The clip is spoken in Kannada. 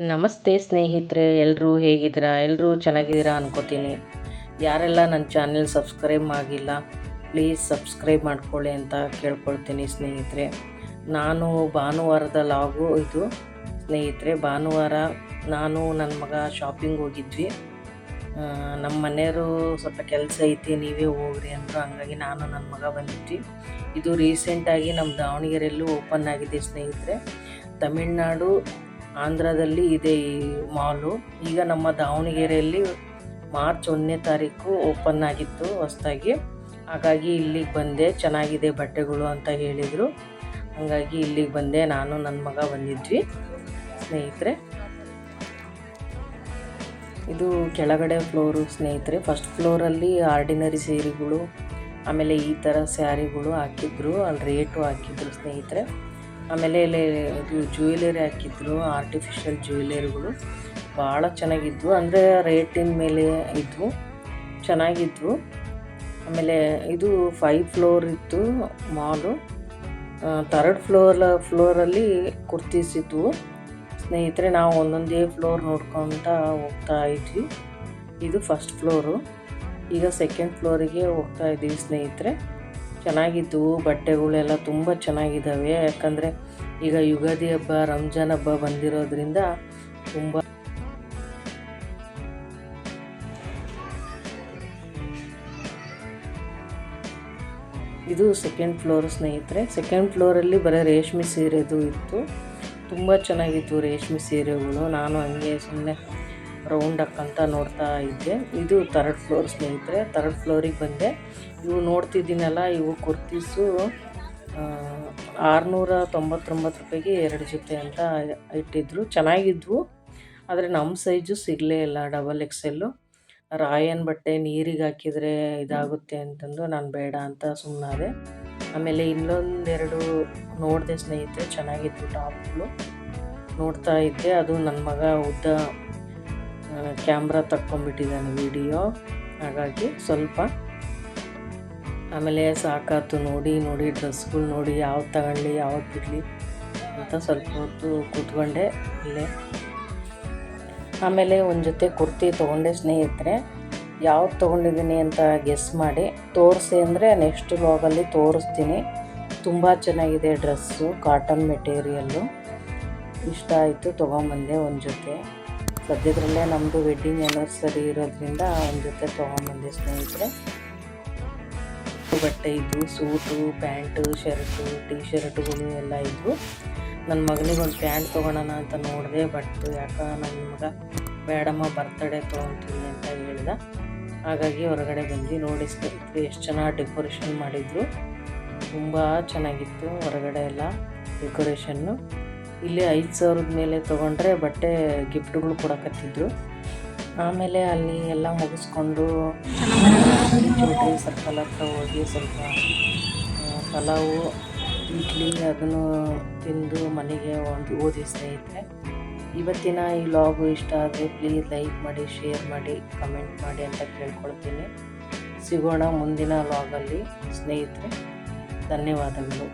ನಮಸ್ತೆ ಸ್ನೇಹಿತರೆ ಎಲ್ಲರೂ ಹೇಗಿದ್ದೀರಾ? ಎಲ್ಲರೂ ಚೆನ್ನಾಗಿದ್ದೀರಾ ಅನ್ಕೋತೀನಿ. ಯಾರೆಲ್ಲ ನನ್ನ ಚಾನೆಲ್ ಸಬ್ಸ್ಕ್ರೈಬ್ ಆಗಿಲ್ಲ, ಪ್ಲೀಸ್ ಸಬ್ಸ್ಕ್ರೈಬ್ ಮಾಡ್ಕೊಳ್ಳಿ ಅಂತ ಕೇಳ್ಕೊಳ್ತೀನಿ ಸ್ನೇಹಿತರೆ. ನಾನು ಭಾನುವಾರದ ಲಾಗು ಇದು. ಸ್ನೇಹಿತರೆ, ಭಾನುವಾರ ನಾನು ನನ್ನ ಮಗ ಶಾಪಿಂಗ್ ಹೋಗಿದ್ವಿ. ನಮ್ಮ ಮನೆಯವರು ಸ್ವಲ್ಪ ಕೆಲಸ ಐತಿ, ನೀವೇ ಹೋಗ್ರಿ ಅಂದರು. ಹಂಗಾಗಿ ನಾನು ನನ್ನ ಮಗ ಬಂದಿದ್ವಿ. ಇದು ರೀಸೆಂಟಾಗಿ ನಮ್ಮ ದಾವಣಗೆರೆಯಲ್ಲೂ ಓಪನ್ ಆಗಿದೆ ಸ್ನೇಹಿತರೆ. ತಮಿಳ್ನಾಡು ಆಂಧ್ರದಲ್ಲಿ ಇದೆ ಈ ಮಾಲು. ಈಗ ನಮ್ಮ ದಾವಣಗೆರೆಯಲ್ಲಿ ಮಾರ್ಚ್ ಒಂದನೇ ತಾರೀಕು ಓಪನ್ ಆಗಿತ್ತು ಹೊಸದಾಗಿ. ಹಾಗಾಗಿ ಇಲ್ಲಿಗೆ ಬಂದೆ. ಚೆನ್ನಾಗಿದೆ ಬಟ್ಟೆಗಳು ಅಂತ ಹೇಳಿದರು. ಹಾಗಾಗಿ ಇಲ್ಲಿಗೆ ಬಂದೆ. ನಾನು ನನ್ನ ಮಗ ಬಂದಿದ್ವಿ. ಸ್ನೇಹಿತರೆ. ಇದು ಕೆಳಗಡೆ ಫ್ಲೋರು ಸ್ನೇಹಿತರೆ. ಫಸ್ಟ್ ಫ್ಲೋರಲ್ಲಿ ಆರ್ಡಿನರಿ ಸೀರೆಗಳು, ಆಮೇಲೆ ಈ ಥರ ಸ್ಯಾರಿಗಳು ಹಾಕಿದ್ರು. ಅಲ್ಲಿ ರೇಟು ಹಾಕಿದ್ರು ಸ್ನೇಹಿತರೆ. ಆಮೇಲೆ ಇಲ್ಲಿ ಇದು ಜ್ಯುವೆಲರಿ ಹಾಕಿದ್ರು ಆರ್ಟಿಫಿಷಿಯಲ್ ಜ್ಯುವೆಲರಿಗಳು ಭಾಳ ಚೆನ್ನಾಗಿದ್ವು. ಅಂದರೆ ರೇಟಿನ ಮೇಲೆ ಇದ್ವು, ಚೆನ್ನಾಗಿದ್ವು. ಆಮೇಲೆ ಇದು ಫೈವ್ ಫ್ಲೋರ್ ಇತ್ತು ಮಾಲು ಥರ್ಡ್ ಫ್ಲೋರ್ ಫ್ಲೋರಲ್ಲಿ ಕುರ್ತೀಸ್ ಇದ್ವು. ಸ್ನೇಹಿತರೆ, ನಾವು ಒಂದೊಂದೇ ಫ್ಲೋರ್ ನೋಡ್ಕೊತಾ ಹೋಗ್ತಾ ಇದ್ವಿ. ಇದು ಫಸ್ಟ್ ಫ್ಲೋರು ಈಗ ಸೆಕೆಂಡ್ ಫ್ಲೋರಿಗೆ ಹೋಗ್ತಾ ಇದ್ದೀವಿ ಸ್ನೇಹಿತರೆ. ಚೆನ್ನಾಗಿದ್ದವು ಬಟ್ಟೆಗಳೆಲ್ಲ ತುಂಬ ಚೆನ್ನಾಗಿದ್ದಾವೆ. ಯಾಕಂದರೆ ಈಗ ಯುಗಾದಿ ಹಬ್ಬ, ರಂಜಾನ್ ಹಬ್ಬ ಬಂದಿರೋದ್ರಿಂದ ತುಂಬ ಇದು ಸೆಕೆಂಡ್ ಫ್ಲೋರ್ ಸ್ನೇಹಿತರೆ. ಸೆಕೆಂಡ್ ಫ್ಲೋರಲ್ಲಿ ಬರೀ ರೇಷ್ಮೆ ಸೀರೆದು ಇತ್ತು. ತುಂಬ ಚೆನ್ನಾಗಿತ್ತು ರೇಷ್ಮೆ ಸೀರೆಗಳು. ನಾನು ಹಂಗೆ ಸುಮ್ಮನೆ ರೌಂಡ್ ಹಾಕ್ಕಂತ ನೋಡ್ತಾ ಇದ್ದೆ. ಇದು ಥರ್ಡ್ ಫ್ಲೋರ್ ಸ್ನೇಹಿತರೆ ಥರ್ಡ್ ಫ್ಲೋರಿಗೆ ಬಂದೆ. ಇವು ನೋಡ್ತಿದ್ದೀನಲ್ಲ, ಇವು ಕುರ್ತೀಸು ಆರುನೂರ ತೊಂಬತ್ತೊಂಬತ್ತು ರೂಪಾಯಿಗೆ ಎರಡು ಜೊತೆ ಅಂತ ಇಟ್ಟಿದ್ರು. ಚೆನ್ನಾಗಿದ್ವು, ಆದರೆ ನಮ್ಮ ಸೈಜು ಸಿಗಲೇ ಇಲ್ಲ ಡಬಲ್ ಎಕ್ಸೆಲ್ಲು ರಾಯನ್ ಬಟ್ಟೆ ನೀರಿಗೆ ಹಾಕಿದರೆ ಇದಾಗುತ್ತೆ ಅಂತಂದು ನಾನು ಬೇಡ ಅಂತ ಸುಮ್ಮನಾದೆ ಆಮೇಲೆ ಇನ್ನೊಂದೆರಡು ನೋಡಿದೆ ಸ್ನೇಹಿತರೆ ಚೆನ್ನಾಗಿತ್ತು ಟಾಪ್ಗಳು. ನೋಡ್ತಾ ಇದ್ದೆ, ಅದು ನನ್ನ ಮಗ ಉದ್ದ ಕ್ಯಾಮ್ರಾ ತಕ್ಕೊಂಬಿಟ್ಟಿದ್ದಾನೆ ವಿಡಿಯೋ. ಹಾಗಾಗಿ ಸ್ವಲ್ಪ ಆಮೇಲೆ ಸಾಕಾತು ನೋಡಿ ನೋಡಿ, ಡ್ರೆಸ್ಗಳು ನೋಡಿ, ಯಾವ್ದು ತಗೊಳ್ಳಿ ಯಾವ್ದು ಬಿಡಲಿ ಅಂತ ಸ್ವಲ್ಪ ಹೊತ್ತು ಕೂತ್ಕೊಂಡೆ ಇಲ್ಲೇ. ಆಮೇಲೆ ಒಂದು ಜೊತೆ ಕುರ್ತಿ ತೊಗೊಂಡೆ ಸ್ನೇಹಿತರೆ. ಯಾವ್ದು ತೊಗೊಂಡಿದ್ದೀನಿ ಅಂತ ಗೆಸ್ ಮಾಡಿ. ತೋರಿಸಿ ಅಂದರೆ ನೆಕ್ಸ್ಟ್ ಲಾಗಲ್ಲಿ ತೋರಿಸ್ತೀನಿ. ತುಂಬ ಚೆನ್ನಾಗಿದೆ ಡ್ರೆಸ್ಸು ಕಾಟನ್ ಮೆಟೀರಿಯಲ್ಲು ಇಷ್ಟ ಆಯಿತು, ತೊಗೊಂಬಂದೆ ಒಂದು ಜೊತೆ. ಸದ್ಯದರಲ್ಲೇ ನಮ್ಮದು ವೆಡ್ಡಿಂಗ್ ಆ್ಯನಿವರ್ಸರಿ ಇರೋದ್ರಿಂದ ಒಂದು ಜೊತೆ ತೊಗೊಂಬಂದೆ ಸ್ನೇಹಿತರೆ. ಬಟ್ಟೆ ಇದ್ವು ಸೂಟು ಪ್ಯಾಂಟು ಶರ್ಟು ಟೀ ಶರ್ಟುಗಳು ಎಲ್ಲ ಇದ್ವು. ನನ್ನ ಮಗನಿಗೆ ಒಂದು ಪ್ಯಾಂಟ್ ತೊಗೊಳೋಣ ಅಂತ ನೋಡಿದೆ ಬಟ್ ಯಾಕ ನನ್ನ ಮಗ, ಬೇಡಮ್ಮ ಬರ್ತಡೇ ತೊಗೊತೀನಿ ಅಂತ ಹೇಳ್ದ. ಹಾಗಾಗಿ ಹೊರಗಡೆ ಬಂದು ನೋಡಿ ಸ್ನೇಹಿತರೆ, ಎಷ್ಟು ಚೆನ್ನಾಗಿ ಡೆಕೋರೇಷನ್ ಮಾಡಿದ್ರು. ತುಂಬ ಚೆನ್ನಾಗಿತ್ತು ಹೊರಗಡೆ ಎಲ್ಲ ಡೆಕೋರೇಷನ್ನು ಇಲ್ಲಿ ಐದು ಸಾವಿರದ ಮೇಲೆ ತೊಗೊಂಡ್ರೆ ಬಟ್ಟೆ ಗಿಫ್ಟ್ಗಳು ಕೊಡಕತ್ತಿದ್ರು. ಆಮೇಲೆ ಅಲ್ಲಿ ಎಲ್ಲ ಮುಗಿಸ್ಕೊಂಡು ಸರ್ಕಲ್ ಹತ್ರ ಹೋಗಿ ಸ್ವಲ್ಪ ಪಲಾವು, ಇಡ್ಲಿ ಅದನ್ನು ತಿಂದು ಮನೆಗೆ ಒಂದು ಓದಿ ಸ್ನೇಹಿತರೆ ಇವತ್ತಿನ ಈ ಲಾಗು ಇಷ್ಟ ಆದರೆ ಪ್ಲೀಸ್ ಲೈಕ್ ಮಾಡಿ ಶೇರ್ ಮಾಡಿ ಕಮೆಂಟ್ ಮಾಡಿ ಅಂತ ಕೇಳ್ಕೊಳ್ತೀನಿ. ಸಿಗೋಣ ಮುಂದಿನ ಲಾಗಲ್ಲಿ ಸ್ನೇಹಿತರೆ, ಧನ್ಯವಾದಗಳು.